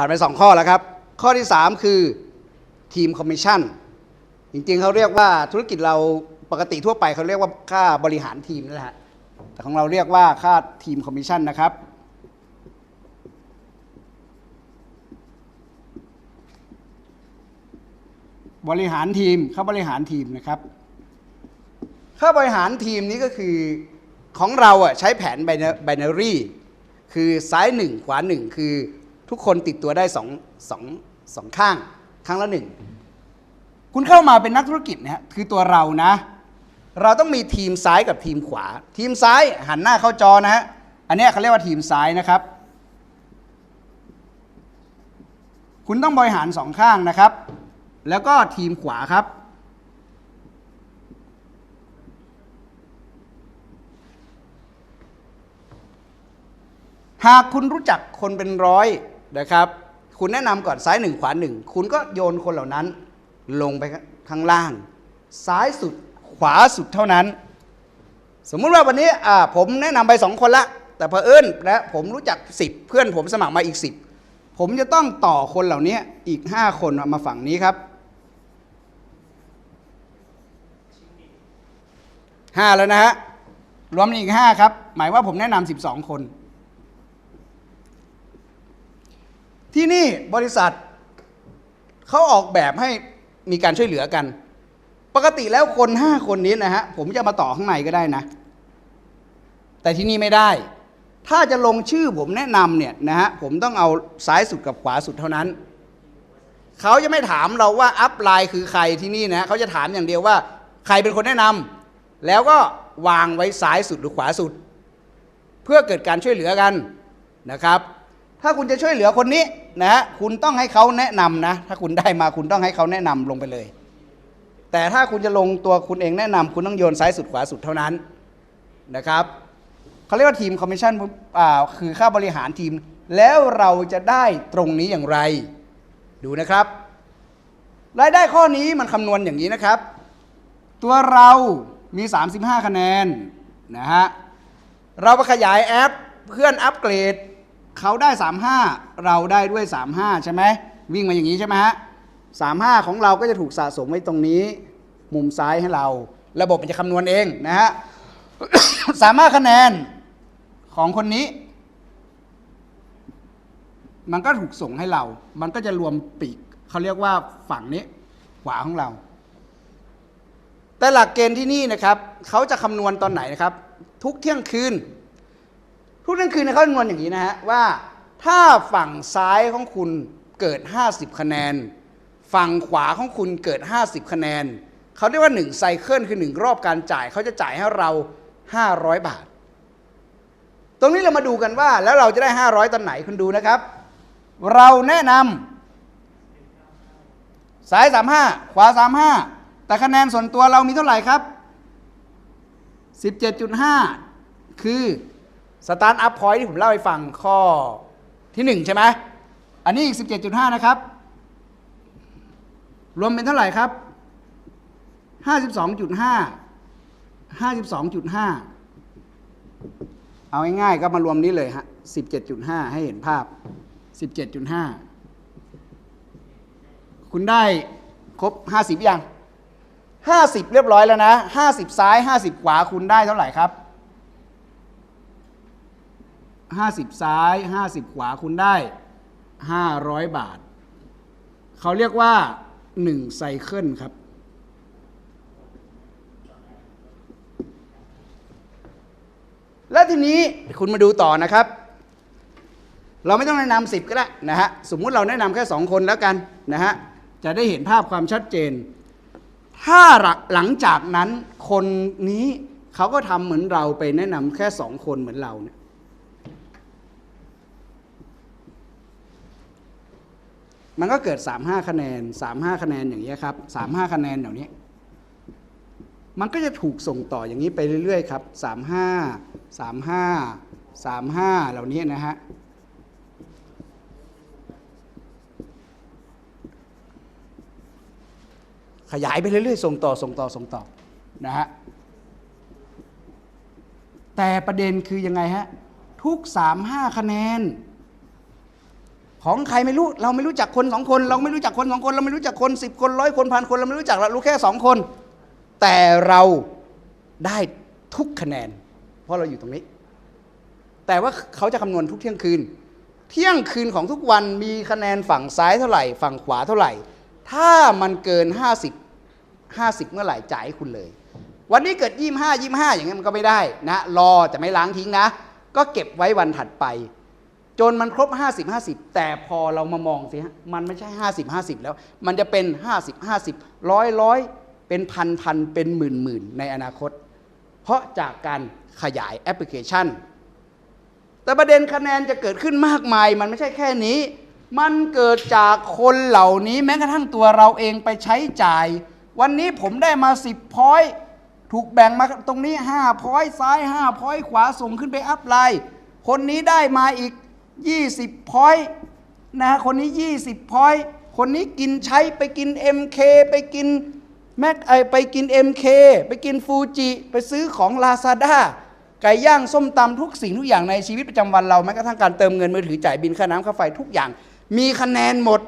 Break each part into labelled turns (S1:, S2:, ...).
S1: ผ่านไป 2 ข้อแล้วครับ ข้อที่ 3 คือทีมคอมมิชชั่น จริงๆเขาเรียกว่าธุรกิจเราปกติทั่วไปเขาเรียกว่าค่าบริหารทีมนั่นแหละแต่ของเราเรียกว่าค่าทีมคอมมิชชั่นนะครับ บริหารทีมค่าบริหารทีมนะครับ ค่าบริหารทีมนี้ก็คือของเราอะใช้แผนไบนารีคือซ้ายหนึ่งขวาหนึ่งคือ ทุกคนติดตัวได้สองสองสองข้างครั้งละหนึ่งคุณเข้ามาเป็นนักธุรกิจนะคือตัวเรานะ เราต้องมีทีมซ้ายกับทีมขวา ทีมซ้ายหันหน้าเข้าจอนะฮะอันนี้เขาเรียกว่าทีมซ้ายนะครับ คุณต้องบริหารสองข้างนะครับ แล้วก็ทีมขวาครับ หากคุณรู้จักคนเป็นร้อย นะครับ คุณแนะนำก่อนซ้ายหนึ่งขวาหนึ่งคุณก็โยนคนเหล่านั้น ลงไปข้างล่าง ซ้ายสุดขวาสุดเท่านั้น สมมุติว่าวันนี้ผมแนะนำไปสองคนละ แต่เผอิญและผมรู้จักสิบเพื่อนผมสมัครมาอีกสิบผมจะต้องต่อคนเหล่านี้อีกห้าคนมาฝั่งนี้ครับห้าแล้วนะฮะรวมอีกห้าครับ หมายว่าผมแนะนำสิบสองคน ที่นี่บริษัทเขาออกแบบให้มีการช่วยเหลือกัน ปกติแล้วคนห้าคนนี้นะฮะผมจะมาต่อข้างในก็ได้นะ แต่ที่นี่ไม่ได้ ถ้าจะลงชื่อผมแนะนำเนี่ยนะฮะผมต้องเอาซ้ายสุดกับขวาสุดเท่านั้นเขาจะไม่ถามเราว่าอัพไลน์คือใครที่นี่นะเขาจะถามอย่างเดียวว่า ใครเป็นคนแนะนำแล้วก็วางไว้ซ้ายสุดหรือขวาสุด เพื่อเกิดการช่วยเหลือกันนะครับ ถ้าคุณจะช่วยเหลือคนนี้นะคุณต้องให้เขาแนะนำนะ ถ้าคุณได้มาคุณต้องให้เขาแนะนำลงไปเลย แต่ถ้าคุณจะลงตัวคุณเองแนะนำคุณต้องโยนซ้ายสุดขวาสุดเท่านั้นนะครับเขาเรียกว่าทีมคอมมิชชั่นอ่าคือค่าบริหารทีม แล้วเราจะได้ตรงนี้อย่างไร ดูนะครับ รายได้ข้อนี้มันคำนวณอย่างนี้นะครับ ตัวเรามี 35 คะแนนนะฮะเราไปขยายแอปเพื่อนอัปเกรด เขาได้ 35 เราได้ด้วย 35 ใช่ไหมวิ่งมาอย่างนี้ใช่ไหมฮะ35ของเราก็จะถูกสะสมไว้ตรงนี้ มุมซ้ายให้เรา ระบบมันจะคำนวณเองนะฮะ35คะแนนของคนนี้ มันก็ถูกส่งให้เรา มันก็จะรวมปีกเขาเรียกว่าฝั่งนี้ ขวาของเรา แต่หลักเกณฑ์ที่นี่นะครับ เขาจะคำนวณตอนไหนนะครับ ทุกเที่ยงคืน ทุกเที่ยงคืนเนี่ยเขาคำนวณอย่างนี้นะฮะว่าถ้าฝั่งซ้ายของคุณเกิด 50 คะแนน ฝั่งขวาของคุณเกิด 50 คะแนน เขาเรียกว่า1ไซเคิลคือ 1 รอบการจ่าย เขาจะจ่ายให้เรา 500 บาท ตรงนี้เรามาดูกันว่าแล้วเราจะได้ 500ตอนไหนคุณดูนะครับ เราแนะนำซ้าย 35 ขวา 35 แต่คะแนนส่วนตัวเรามีเท่าไหร่ครับ 17.5 คือ สตาร์ทอัพพอยที่ผมเล่าให้ฟังข้อที่ 1 ใช่ไหมอันนี้อีก 17.5 นะครับ รวมเป็นเท่าไหร่ครับ 52.5 52.5 เอาง่ายๆก็มารวมนี้เลยฮะ 17.5 ให้เห็นภาพ 17.5 คุณได้ครบ 50ยัง50 เรียบร้อยแล้วนะ 50 ซ้าย 50 ขวาคุณได้เท่าไหร่ครับ 50 ซ้าย 50 ขวาคุณได้ 500 บาท เขาเรียกว่า 1 ไซเคิลครับ แล้วทีนี้คุณมาดูต่อนะครับ เราไม่ต้องแนะนำสิบก็ได้นะฮะ สมมุติเราแนะนำแค่สองคนแล้วกันนะฮะ จะได้เห็นภาพความชัดเจน ถ้าหลังจากนั้นคนนี้เขาก็ทำเหมือนเราไปแนะนำแค่สองคนเหมือนเราเนี่ย มันก็เกิด 35 คะแนน 35 คะแนนอย่างนี้ยครับ 35 คะแนนอย่านี้ มันก็จะถูกส่งต่ออย่างนี้ไปเรื่อยๆครับ 35 35 35 เหล่านี้นะฮะ ขยายไปเรื่อยๆ ส่งต่อ ส่งต่อ ส่งต่อ นะฮะ แต่ประเด็นคือยังไงฮะ ทุก 35 คะแนน ของใครไม่รู้เราไม่รู้จักคนสองคน เราไม่รู้จักคนสองคน เราไม่รู้จักคนสิบคนร้อยคนพันคนเราไม่รู้จักเรารู้แค่สองคน แต่เราได้ทุกคะแนน เพราะเราอยู่ตรงนี้ แต่ว่าเขาจะคำนวณทุกเที่ยงคืน เที่ยงคืนของทุกวันมีคะแนนฝั่งซ้ายเท่าไหร่ ฝั่งขวาเท่าไหร่ ถ้ามันเกิน 50 50 เมื่อไหร่จ่ายให้คุณเลย วันนี้เกิด 25 25 อย่างเงี้ยมันก็ไม่ได้นะรอจะไม่ล้างทิ้งนะ ก็เก็บไว้วันถัดไป จนมันครบ 50 50 แต่พอเรามามองสิฮะมันไม่ใช่ 50 50 แล้ว มันจะเป็น 50 50ร้อยร้อยเป็นพันพันเป็นหมื่นหมื่นในอนาคต เพราะจากการขยายแอปพลิเคชัน แต่ประเด็นคะแนนจะเกิดขึ้นมากมาย มันไม่ใช่แค่นี้ มันเกิดจากคนเหล่านี้แม้กระทั่งตัวเราเองไปใช้จ่าย วันนี้ผมได้มา 10พอยต์ถูกแบ่งมาตรงนี้5พอยต์ซ้าย5พอยต์ขวาส่งขึ้นไปอัพไลน์คนนี้ได้มาอีก 20พอยต์นะฮะคนนี้ 20พอยต์คนนี้กินใช้ไปกิน MK ไปกินแม็กไอไปกิน MK ไปกินฟูจิ ไปซื้อของ Lazada ไก่ย่างส้มตำทุกสิ่งทุกอย่างในชีวิตประจำวันเราแม้กระทั่งการเติมเงินมือถือจ่ายบินค่าน้ำค่าไฟทุกอย่าง มีคะแนนหมด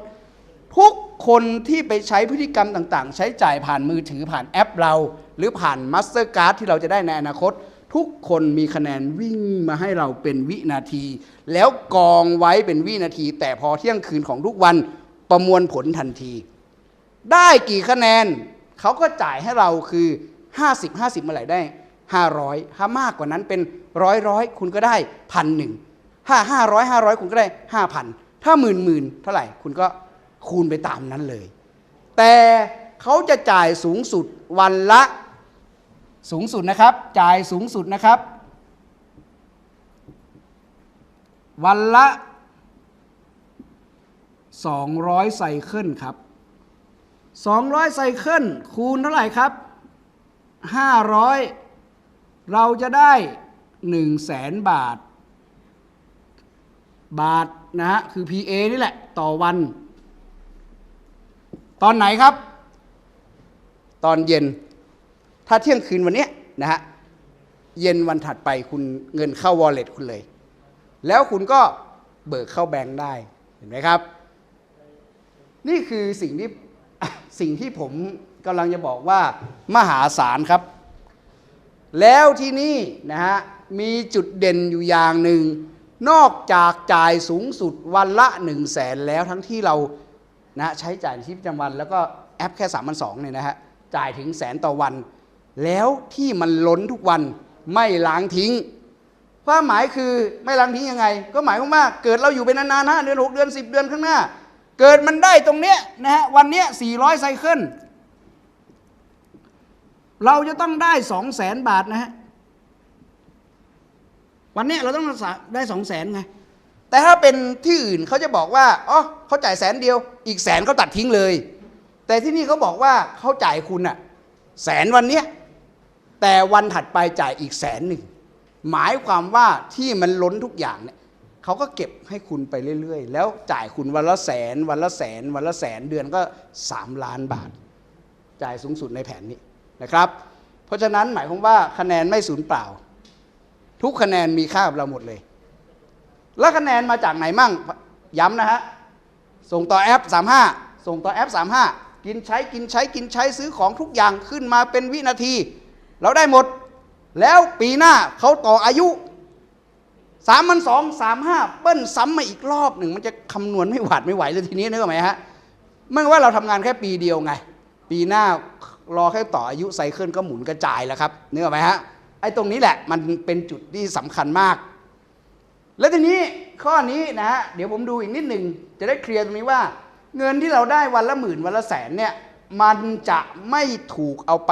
S1: ทุกคนที่ไปใช้พฤติกรรมต่าง ๆ ใช้จ่ายผ่านมือถือผ่านแอปเรา หรือผ่านมาสเตอร์การ์ดที่เราจะได้ในอนาคต ทุกคนมีคะแนนวิ่งมาให้เราเป็นวินาที แล้วกองไว้เป็นวินาที แต่พอเที่ยงคืนของทุกวันประมวลผลทันที ได้กี่คะแนนเขาก็จ่ายให้เราคือ 50 50เมื่อไหร่ได้ 500 ถ้ามากกว่านั้นเป็นร้อยร้อยคุณก็ได้พันหนึ่งถ้าห้าร้อยห้าร้อยคุณก็ได้ห้าพันถ้าหมื่นหมื่นเท่าไหร่คุณก็คูณไปตามนั้นเลย แต่เขาจะจ่ายสูงสุดวันละ สูงสุดนะครับ จ่ายสูงสุดนะครับ วันละ 200 ไซเคิลครับ 200 ไซเคิลคูณเท่าไหร่ครับ 500 เราจะได้ 1 0 0 0 0แสนบาท บาทนะฮะ คือ PA นี่แหละ ต่อวัน ตอนไหนครับ ตอนเย็น ถ้าเที่ยงคืนวันนี้นะฮะเย็นวันถัดไปคุณเงินเข้า wallet คุณเลย แล้วคุณก็เบิกเข้าแบงค์ได้เห็นไหมครับ นี่คือสิ่งที่สิ่งที่ผมกำลังจะบอกว่ามหาศาลครับ แล้วที่นี่นะฮะมีจุดเด่นอยู่อย่างหนึ่ง นอกจากจ่ายสูงสุดวันละ1นึ่งแสนแล้วทั้งที่เรานะใช้จ่ายชีวิตประจำวัน แล้วก็แอปแค่3ามพันสองเนี่ยนะฮะจ่ายถึงแสนต่อวัน แล้วที่มันล้นทุกวันไม่ล้างทิ้ง ความหมายคือไม่ล้างทิ้งยังไง ก็หมายความว่าเกิดเราอยู่ไปนานๆห้าเดือนหกเดือนสิบเดือนข้างหน้า เกิดมันได้ตรงเนี้ยนะฮะวันเนี้ยสี่ร้อยไซเคิลเราจะต้องได้สองแสนบาทนะฮะวันเนี้ยเราต้องได้สองแสนไง แต่ถ้าเป็นที่อื่นเขาจะบอกว่า อ๋อเขาจ่ายแสนเดียว อีกแสนเขาตัดทิ้งเลย แต่ที่นี่เขาบอกว่าเขาจ่ายคุณอะแสนวันเนี้ย แต่วันถัดไปจ่ายอีกแสนหนึ่งหมายความว่าที่มันล้นทุกอย่างเนี่ยเขาก็เก็บให้คุณไปเรื่อย ๆ แล้วจ่ายคุณวันละแสน วันละแสน วันละแสนเดือนก็ 3 ล้านบาท จ่ายสูงสุดในแผนนี้นะครับ เพราะฉะนั้นหมายความว่าคะแนนไม่สูญเปล่า ทุกคะแนนมีค่ากับเราหมดเลย แล้วคะแนนมาจากไหนมั่งย้ำนะฮะส่งต่อแอป 35 ส่งต่อแอป 35 กินใช้กินใช้กินใช้ซื้อของทุกอย่างขึ้นมาเป็นวินาที เราได้หมด แล้วปีหน้าเขาต่ออายุสามพันสองสามห้าเบิ้ลซ้ำมาอีกรอบหนึ่ง มันจะคำนวณไม่หวาดไม่ไหวเลยทีนี้นึกออกไหมฮะไม่ว่าเราทำงานแค่ปีเดียวไง ปีหน้ารอแค่ต่ออายุไซเคิลก็หมุนกระจายแล้วครับนึกออกไหมฮะไอ้ตรงนี้แหละมันเป็นจุดที่สำคัญมาก แล้วทีนี้ข้อนี้นะฮะเดี๋ยวผมดูอีกนิดหนึ่งจะได้เคลียร์ตรงนี้ว่า เงินที่เราได้วันละหมื่นวันละแสนเนี่ยมันจะไม่ถูกเอาไป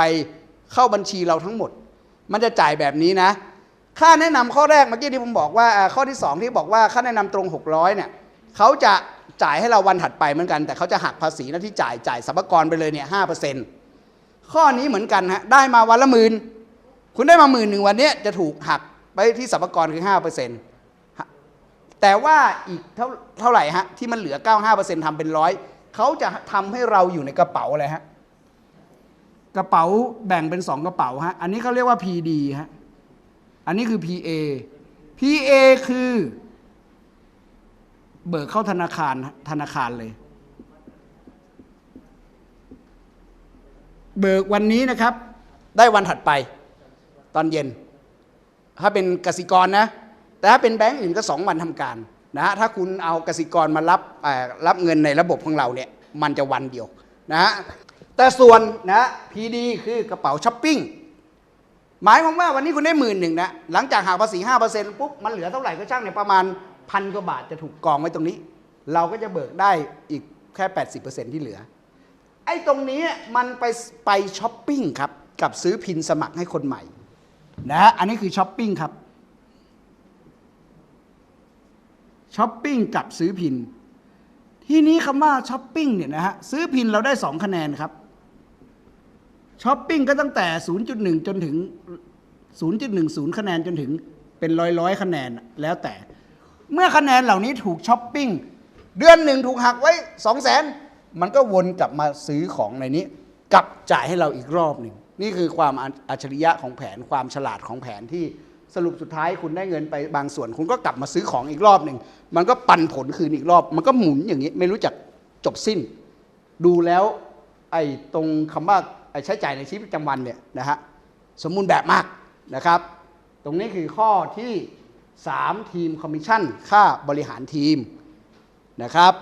S1: เข้าบัญชีเราทั้งหมด มันจะจ่ายแบบนี้นะ ค่าแนะนำข้อแรกเมื่อกี้ที่ผมบอกว่าข้อที่ 2 ที่บอกว่าค่าแนะนำตรง 600เนี่ยเขาจะจ่ายให้เราวันถัดไปเหมือนกัน แต่เขาจะหักภาษีหน้าที่จ่ายจ่ายสรรพากรไปเลยเนี่ยห้าเปอร์เซ็นต์ข้อนี้เหมือนกันฮะได้มาวันละหมื่นคุณได้มาหมื่นหนึ่งวันเนี้ยจะถูกหักไปที่สรรพากรคือห้าเปอร์เซ็นต์แต่ว่าอีกเท่าเท่าไหร่ฮะที่มันเหลือ 95%ทำเป็นร้อยเขาจะทำให้เราอยู่ในกระเป๋าอะไรฮะ กระเป๋าแบ่งเป็น 2 กระเป๋าฮะ อันนี้เขาเรียกว่า PD ฮะ อันนี้คือ PA PA คือ เบิกเข้าธนาคารธนาคารเลย เบิกวันนี้นะครับ ได้วันถัดไป ตอนเย็น ถ้าเป็นกสิกรนะ แต่ถ้าเป็นแบงก์อื่นก็สองวันทำการนะฮะถ้าคุณเอากสิกรมารับรับเงินในระบบของเราเนี่ย มันจะวันเดียวนะฮะ แต่ส่วนนะพีดีคือกระเป๋าช้อปปิ้งหมายความว่าวันนี้คุณได้หมื่นหนึ่งนะหลังจากหักภาษีห้าเปอร์เซ็นต์ปุ๊บมันเหลือเท่าไหร่ก็ช่างเนี่ยประมาณพันกว่าบาทจะถูกกองไว้ตรงนี้ เราก็จะเบิกได้อีกแค่ 80%ที่เหลือ ไอ้ตรงนี้มันไปไปช้อปปิ้งครับกับซื้อพินสมัครให้คนใหม่นะอันนี้คือช้อปปิ้งครับช้อปปิ้งกับซื้อพิน ที่นี้คำว่าช้อปปิ้งเนี่ยนะฮะซื้อพินเราได้สองคะแนนครับช้อปปิ้งก็ตั้งแต่ 0.1 จนถึง 0.10 คะแนนจนถึงเป็นร้อยร้อยคะแนนแล้วแต่ เมื่อคะแนนเหล่านี้ถูกช้อปปิ้งเดือนหนึ่งถูกหักไว้2 0 0 0 0นมันก็วนกลับมาซื้อของในนี้กลับจ่ายให้เราอีกรอบหนึ่งนี่คือความอัจฉริยะของแผนความฉลาดของแผนที่ สรุปสุดท้ายคุณได้เงินไปบางส่วน คุณก็กลับมาซื้อของอีกรอบหนึ่ง มันก็ปันผลคืนอีกรอบ มันก็หมุนอย่างนี้ไม่รู้จักจบสิ้น ดูแล้วไอ้ตรงคำว่าไอ้ใช้จ่ายในชีวิตประจำวันเนี่ยนะฮะสมบูรณ์แบบมากนะครับ ตรงนี้คือข้อที่ 3 ทีมคอมมิชชั่นค่าบริหารทีมนะครับ